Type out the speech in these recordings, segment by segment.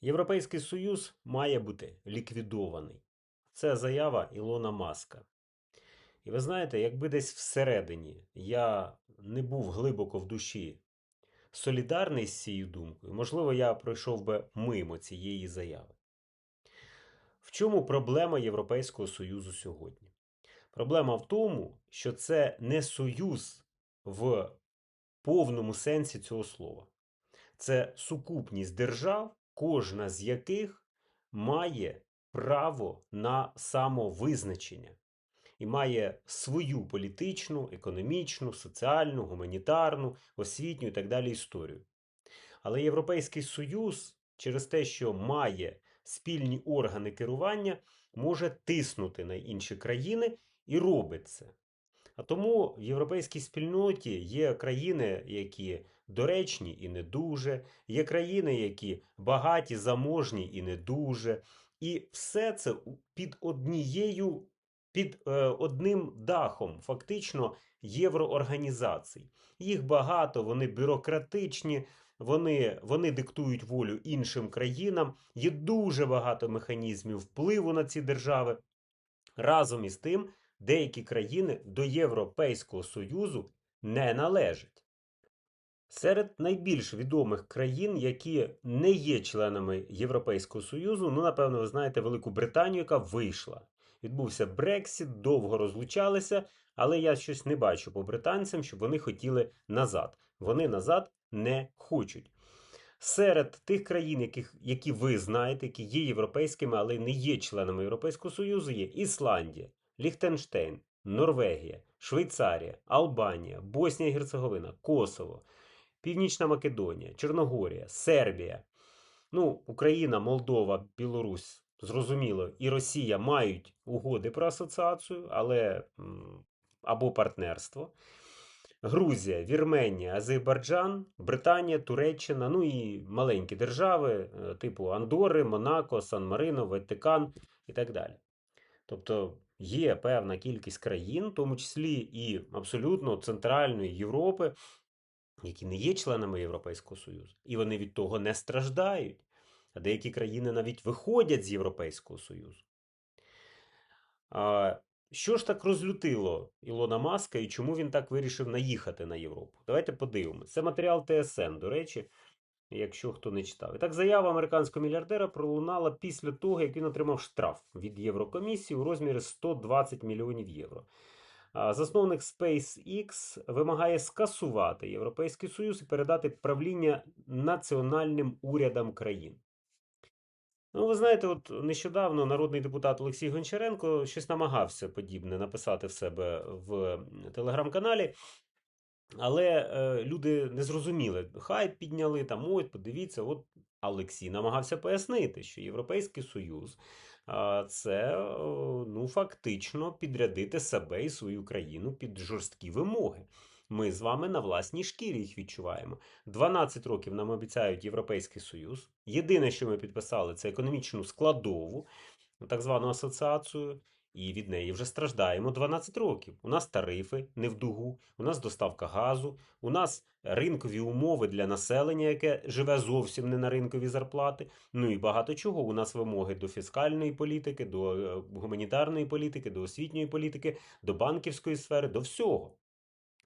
Європейський Союз має бути ліквідований. Це заява Ілона Маска. І ви знаєте, якби десь всередині я не був глибоко в душі солідарний з цією думкою, можливо, я пройшов би мимо цієї заяви. В чому проблема Європейського Союзу сьогодні? Проблема в тому, що це не союз в повному сенсі цього слова. Це сукупність держав, кожна з яких має право на самовизначення і має свою політичну, економічну, соціальну, гуманітарну, освітню і так далі історію. Але Європейський Союз через те, що має спільні органи керування, може тиснути на інші країни і робить це. А тому в європейській спільноті є країни, які доречні і не дуже, є країни, які багаті, заможні і не дуже. І все це під однією, під е, одним дахом, фактично, євроорганізацій. Їх багато, вони бюрократичні, вони, вони диктують волю іншим країнам. Є дуже багато механізмів впливу на ці держави. Разом із тим, деякі країни до Європейського Союзу не належать. Серед найбільш відомих країн, які не є членами Європейського Союзу, ну, напевно, ви знаєте Велику Британію, яка вийшла. Відбувся Брексіт, довго розлучалися, але я щось не бачу по британцям, щоб вони хотіли назад. Вони назад не хочуть. Серед тих країн, яких, які ви знаєте, які є європейськими, але не є членами Європейського Союзу, є Ісландія, Ліхтенштейн, Норвегія, Швейцарія, Албанія, Боснія і Герцеговина, Косово, Північна Македонія, Чорногорія, Сербія. Ну, Україна, Молдова, Білорусь, зрозуміло, і Росія мають угоди про асоціацію, але або партнерство. Грузія, Вірменія, Азербайджан, Британія, Туреччина, ну і маленькі держави, е, типу Андори, Монако, Сан-Марино, Ватикан і так далі. Тобто є певна кількість країн, в тому числі і абсолютно Центральної Європи, які не є членами Європейського Союзу, і вони від того не страждають. А деякі країни навіть виходять з Європейського Союзу. А, що ж так розлютило Ілона Маска і чому він так вирішив наїхати на Європу? Давайте подивимося. Це матеріал ТСН, до речі, якщо хто не читав. І так, заява американського мільярдера пролунала після того, як він отримав штраф від Єврокомісії у розмірі 120 мільйонів євро. Засновник SpaceX вимагає скасувати Європейський Союз і передати правління національним урядам країн. Ну, ви знаєте, от нещодавно народний депутат Олексій Гончаренко щось намагався подібне написати в себе в телеграм-каналі, але е, люди не зрозуміли. Хайп підняли там, ось, подивіться, от Олексій намагався пояснити, що Європейський Союз це ну, фактично підрядити себе і свою країну під жорсткі вимоги. Ми з вами на власній шкірі їх відчуваємо. 12 років нам обіцяють Європейський Союз. Єдине, що ми підписали, це економічну складову, так звану асоціацію, і від неї вже страждаємо 12 років. У нас тарифи не в дугу, у нас доставка газу, у нас ринкові умови для населення, яке живе зовсім не на ринкові зарплати. Ну і багато чого. У нас вимоги до фіскальної політики, до е, гуманітарної політики, до освітньої політики, до банківської сфери, до всього.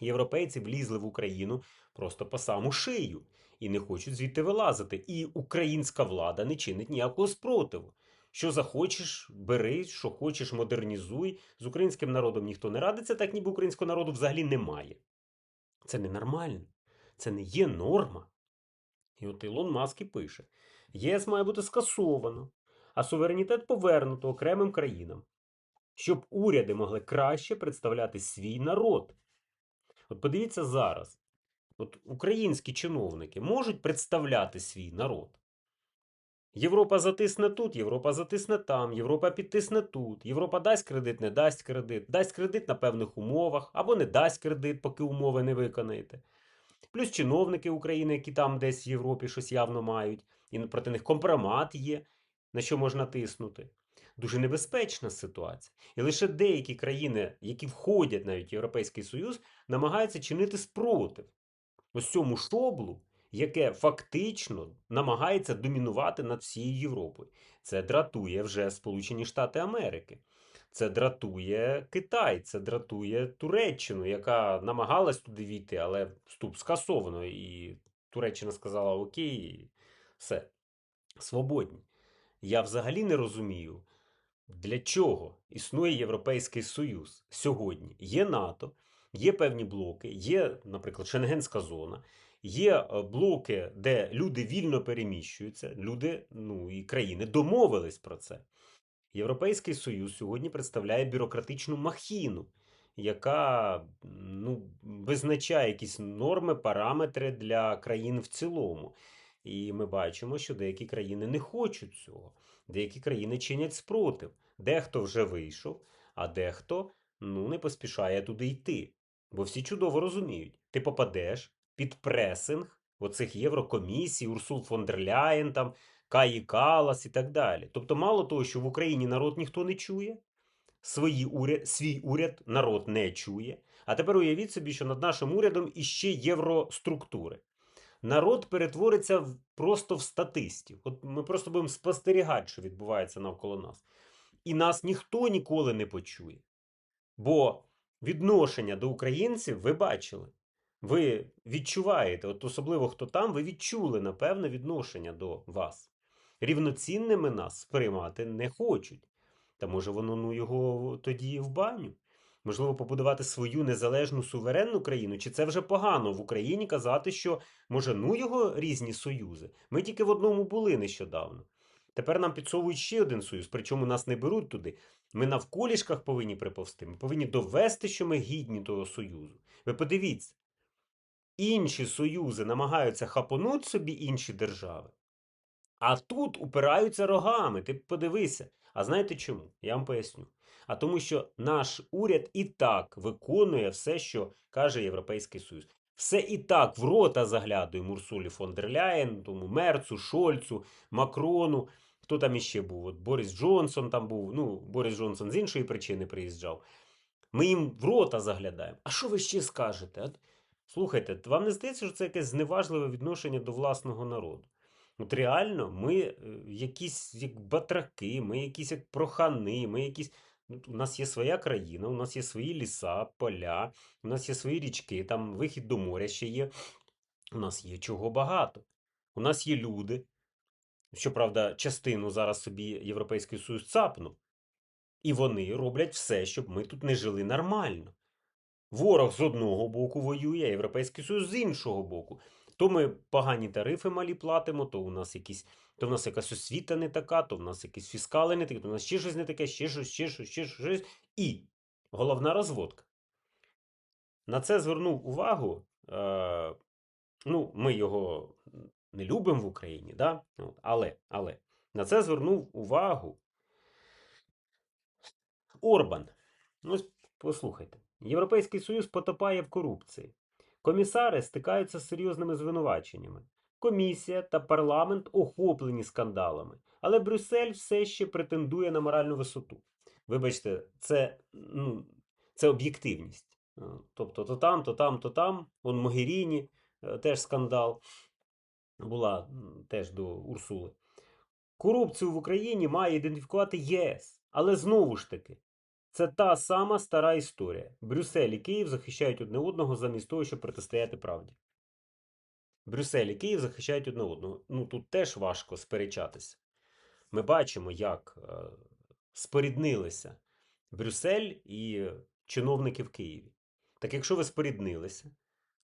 Європейці влізли в Україну просто по саму шию і не хочуть звідти вилазити. І українська влада не чинить ніякого спротиву. Що захочеш, бери, що хочеш, модернізуй. З українським народом ніхто не радиться, так ніби українського народу взагалі немає. Це ненормально. Це не є норма. І от Ілон Маск і пише: ЄС має бути скасовано, а суверенітет повернуто окремим країнам, щоб уряди могли краще представляти свій народ. От подивіться зараз. От українські чиновники можуть представляти свій народ. Європа затисне тут, Європа затисне там, Європа підтисне тут, Європа дасть кредит, не дасть кредит, дасть кредит на певних умовах, або не дасть кредит, поки умови не виконаєте. Плюс чиновники України, які там десь в Європі щось явно мають, і проти них компромат є, на що можна тиснути. Дуже небезпечна ситуація. І лише деякі країни, які входять навіть в Європейський Союз, намагаються чинити спротив. Ось цьому шоблу, яке фактично намагається домінувати над всією Європою. Це дратує вже Сполучені Штати Америки. Це дратує Китай, це дратує Туреччину, яка намагалась туди війти, але вступ скасовано. І Туреччина сказала: Окей, все, свободні. Я взагалі не розумію, для чого існує Європейський Союз сьогодні. Є НАТО, є певні блоки, є, наприклад, Шенгенська зона, є е, блоки, де люди вільно переміщуються, люди, ну і країни домовились про це. Європейський Союз сьогодні представляє бюрократичну махіну, яка ну, визначає якісь норми, параметри для країн в цілому. І ми бачимо, що деякі країни не хочуть цього, деякі країни чинять спротив. Дехто вже вийшов, а дехто ну, не поспішає туди йти. Бо всі чудово розуміють, ти попадеш під пресинг оцих Єврокомісій, Урсул фон дер Ляєн, там, Каї Калас і так далі. Тобто, мало того, що в Україні народ ніхто не чує, свої уряд, свій уряд народ не чує. А тепер уявіть собі, що над нашим урядом іще євроструктури. Народ перетвориться в, просто в статистів. От ми просто будемо спостерігати, що відбувається навколо нас. І нас ніхто ніколи не почує. Бо відношення до українців ви бачили. Ви відчуваєте, от особливо хто там, ви відчули, напевне, відношення до вас. Рівноцінними нас сприймати не хочуть. Та може воно ну, його тоді в баню. Можливо, побудувати свою незалежну суверенну країну, чи це вже погано в Україні казати, що може ну його різні союзи. Ми тільки в одному були нещодавно. Тепер нам підсовують ще один союз, причому нас не беруть туди. Ми навколішках повинні приповсти. Ми повинні довести, що ми гідні того союзу. Ви подивіться, інші союзи намагаються хапонути собі інші держави, а тут упираються рогами. Ти подивися. А знаєте чому? Я вам поясню. А тому, що наш уряд і так виконує все, що каже Європейський Союз. Все і так в рота заглядує Урсулі фон дер Ляєн, тому Мерцу, Шольцу, Макрону. Хто там іще був? От Борис Джонсон там був. Ну, Борис Джонсон з іншої причини приїжджав. Ми їм в рота заглядаємо. А що ви ще скажете? Слухайте, вам не здається, що це якесь зневажливе відношення до власного народу? От реально, ми е, якісь як батраки, ми якісь як прохани, ми якісь. Ну, У нас є своя країна, у нас є свої ліса, поля, у нас є свої річки, там вихід до моря ще є. У нас є чого багато. У нас є люди. Щоправда, частину зараз собі Європейський Союз цапнув. І вони роблять все, щоб ми тут не жили нормально. Ворог з одного боку воює, а Європейський Союз з іншого боку. То ми погані тарифи малі платимо, то у нас якісь, то в нас якась освіта не така, то в нас якісь фіскали не такі, то в нас ще щось не таке, ще щось, ще щось, ще щось. І головна розводка. На це звернув увагу. Е, ну, ми його не любимо в Україні, да? Але, але на це звернув увагу Орбан. Ну, ось послухайте. Європейський Союз потопає в корупції. Комісари стикаються з серйозними звинуваченнями. Комісія та парламент охоплені скандалами, але Брюссель все ще претендує на моральну висоту. Вибачте, це, ну, це об'єктивність. Е, Тобто, то там, то там, то там. Вон Могеріні, е, теж скандал була теж до Урсули. Корупцію в Україні має ідентифікувати ЄС. Але знову ж таки, це та сама стара історія. Брюссель і Київ захищають одне одного замість того, щоб протистояти правді. Брюссель і Київ захищають одне одного. Ну тут теж важко сперечатися. Ми бачимо, як е, споріднилися Брюссель і чиновники в Києві. Так якщо ви споріднилися,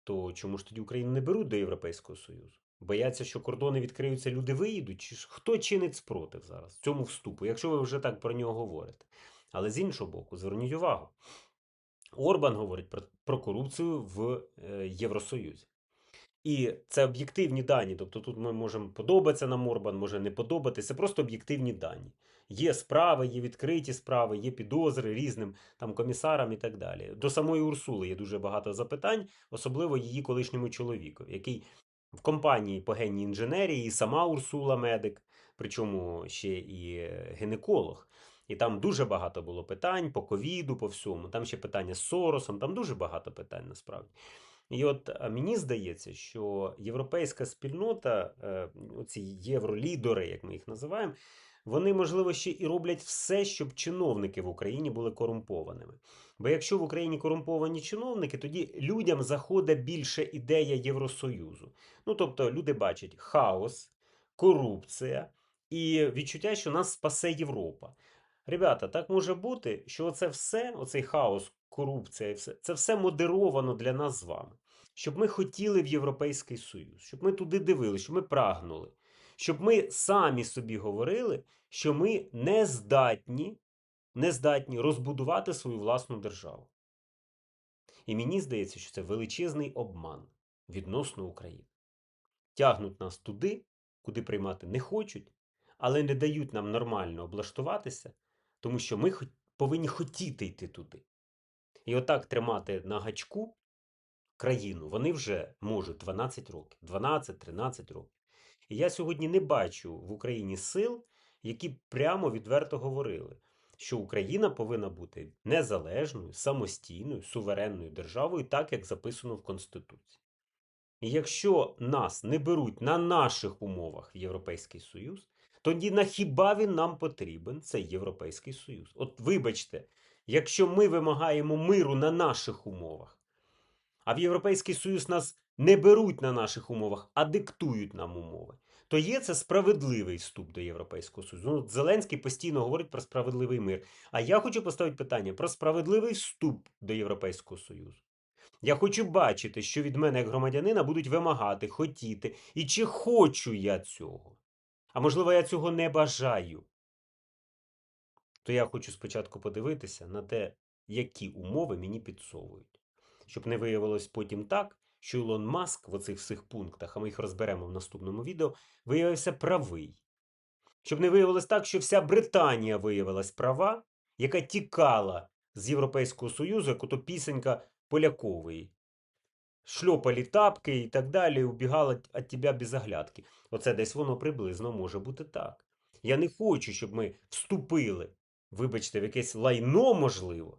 то чому ж тоді Україну не беруть до Європейського Союзу? Бояться, що кордони відкриються, люди виїдуть? Чи хто чинить спротив зараз цьому вступу, якщо ви вже так про нього говорите? Але з іншого боку, зверніть увагу, Орбан говорить про, про корупцію в е, Євросоюзі. І це об'єктивні дані. Тобто тут ми можемо подобатися нам Орбан, може не подобатися. Це просто об'єктивні дані. Є справи, є відкриті справи, є підозри різним там комісарам і так далі. До самої Урсули є дуже багато запитань, особливо її колишньому чоловікові, який в компанії по генній інженерії, і сама Урсула медик, причому ще і е, гінеколог. І там дуже багато було питань по ковіду, по всьому. Там ще питання з Соросом, там дуже багато питань насправді. І от мені здається, що європейська спільнота, е, оці євролідери, як ми їх називаємо, вони, можливо, ще і роблять все, щоб чиновники в Україні були корумпованими. Бо якщо в Україні корумповані чиновники, тоді людям заходить більше ідея Євросоюзу. Ну тобто люди бачать хаос, корупція і відчуття, що нас спасе Європа. Ребята, так може бути, що це все, оцей хаос, корупція, все, це все модеровано для нас з вами. Щоб ми хотіли в Європейський Союз, щоб ми туди дивилися, щоб ми прагнули, щоб ми самі собі говорили, що ми не здатні, не здатні розбудувати свою власну державу. І мені здається, що це величезний обман відносно України. Тягнуть нас туди, куди приймати не хочуть, але не дають нам нормально облаштуватися, тому що ми повинні хотіти йти туди. І отак тримати на гачку країну вони вже можуть 12 років, 12-13 років. І я сьогодні не бачу в Україні сил, які прямо відверто говорили, що Україна повинна бути незалежною, самостійною, суверенною державою, так як записано в Конституції. І якщо нас не беруть на наших умовах в Європейський Союз, тоді на хіба він нам потрібен цей Європейський Союз? От вибачте, якщо ми вимагаємо миру на наших умовах, а в Європейський Союз нас не беруть на наших умовах, а диктують нам умови, то є це справедливий вступ до Європейського Союзу. Ну, Зеленський постійно говорить про справедливий мир. А я хочу поставити питання про справедливий вступ до Європейського Союзу. Я хочу бачити, що від мене як громадянина будуть вимагати, хотіти, і чи хочу я цього. А можливо, я цього не бажаю. То я хочу спочатку подивитися на те, які умови мені підсовують. Щоб не виявилось потім так, що Ілон Маск в оцих всіх пунктах, а ми їх розберемо в наступному відео, виявився правий. Щоб не виявилось так, що вся Британія виявилась права, яка тікала з Європейського Союзу, як ото пісенька Полякової. Шльопалі тапки і так далі, убігала від тебе без оглядки. Оце десь воно приблизно може бути так. Я не хочу, щоб ми вступили, вибачте, в якесь лайно можливо,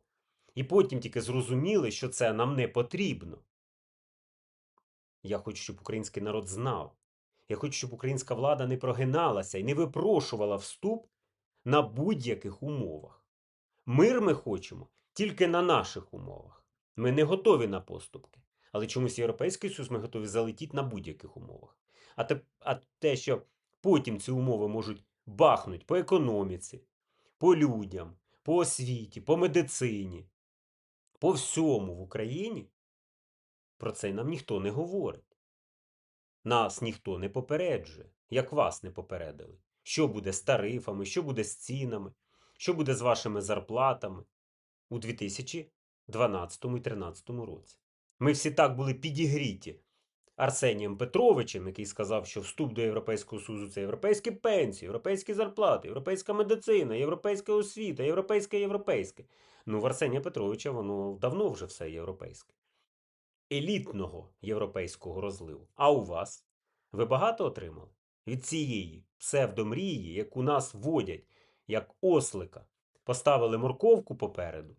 і потім тільки зрозуміли, що це нам не потрібно. Я хочу, щоб український народ знав. Я хочу, щоб українська влада не прогиналася і не випрошувала вступ на будь-яких умовах. Мир ми хочемо тільки на наших умовах. Ми не готові на поступки. Але чомусь Європейський Союз ми готові залетіти на будь-яких умовах. А те, а те, що потім ці умови можуть бахнути по економіці, по людям, по освіті, по медицині, по всьому в Україні, про це нам ніхто не говорить. Нас ніхто не попереджує, як вас не попередили. Що буде з тарифами, що буде з цінами, що буде з вашими зарплатами у 2012 і 2013 році. Ми всі так були підігріті Арсенієм Петровичем, який сказав, що вступ до Європейського Союзу це європейські пенсії, європейські зарплати, європейська медицина, європейська освіта, європейське європейське. Ну, в Арсенія Петровича воно давно вже все європейське. Елітного європейського розливу. А у вас? Ви багато отримали? Від цієї псевдомрії, яку нас водять, як ослика, поставили морковку попереду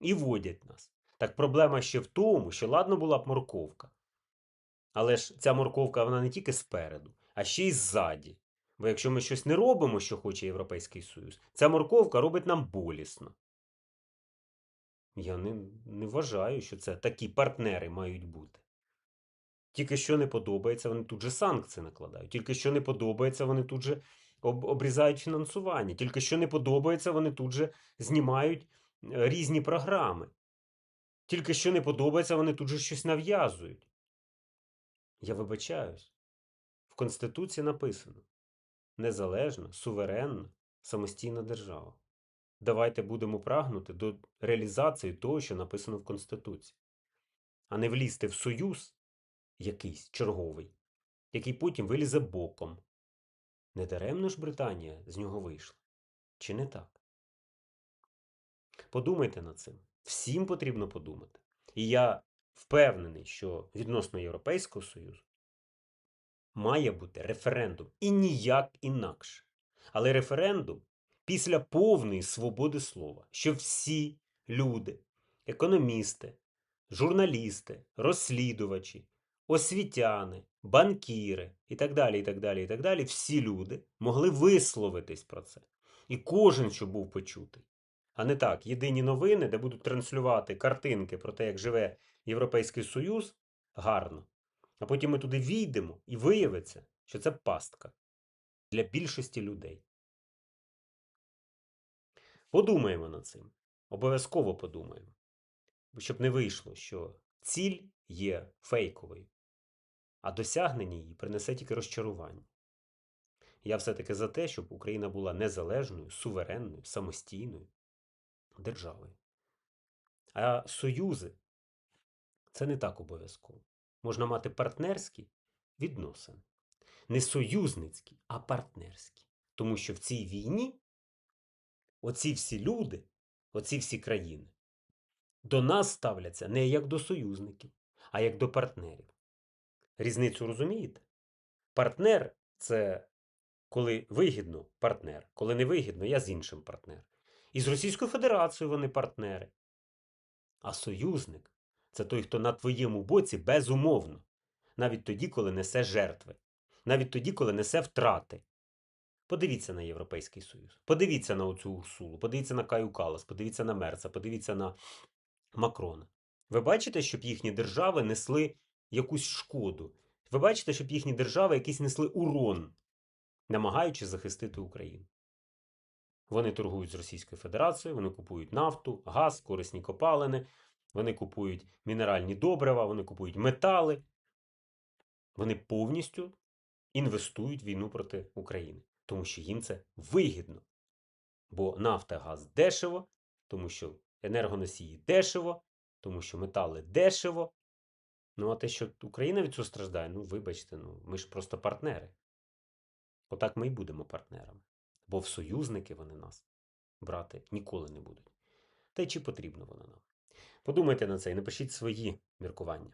і водять нас. Так проблема ще в тому, що ладно була б морковка. Але ж ця морковка вона не тільки спереду, а ще й ззаді. Бо якщо ми щось не робимо, що хоче Європейський Союз, ця морковка робить нам болісно. Я не, не вважаю, що це такі партнери мають бути. Тільки що не подобається, вони тут же санкції накладають. Тільки що не подобається, вони тут же об, обрізають фінансування. Тільки що не подобається, вони тут же знімають е, різні програми. Тільки що не подобається, вони тут же щось нав'язують. Я вибачаюсь. В Конституції написано: незалежна, суверенна, самостійна держава. Давайте будемо прагнути до реалізації того, що написано в Конституції, а не влізти в союз якийсь черговий, який потім вилізе боком. Недаремно ж Британія з нього вийшла. Чи не так? Подумайте над цим. Всім потрібно подумати. І я впевнений, що відносно Європейського Союзу має бути референдум і ніяк інакше. Але референдум після повної свободи слова, що всі люди, економісти, журналісти, розслідувачі, освітяни, банкіри і так далі, і так далі, і так далі, всі люди могли висловитись про це. І кожен, що був почутий. А не так, єдині новини, де будуть транслювати картинки про те, як живе Європейський Союз, гарно. А потім ми туди війдемо і виявиться, що це пастка для більшості людей. Подумаємо над цим. Обов'язково подумаємо. Щоб не вийшло, що ціль є фейковою, а досягнення її принесе тільки розчарування. Я все-таки за те, щоб Україна була незалежною, суверенною, самостійною державою. А союзи це не так обов'язково. Можна мати партнерські відносини. Не союзницькі, а партнерські. Тому що в цій війні оці всі люди, оці всі країни до нас ставляться не як до союзників, а як до партнерів. Різницю розумієте? Партнер це коли вигідно партнер, коли не вигідно, я з іншим партнер. І з Російською Федерацією вони партнери. А союзник це той, хто на твоєму боці безумовно. Навіть тоді, коли несе жертви, навіть тоді, коли несе втрати. Подивіться на Європейський Союз, подивіться на оцю Урсулу, подивіться на Каю Калас, подивіться на Мерца, подивіться на Макрона. Ви бачите, щоб їхні держави несли якусь шкоду. Ви бачите, щоб їхні держави якийсь несли урон, намагаючись захистити Україну. Вони торгують з Російською Федерацією, вони купують нафту, газ, корисні копалини, вони купують мінеральні добрива, вони купують метали. Вони повністю інвестують в війну проти України, тому що їм це вигідно. Бо нафта, газ дешево, тому що енергоносії дешево, тому що метали дешево. Ну, а те, що Україна від цього страждає, ну вибачте, ну ми ж просто партнери. Отак ми й будемо партнерами. Бо в союзники вони нас брати ніколи не будуть. Та й чи потрібно воно нам? Подумайте на це і напишіть свої міркування.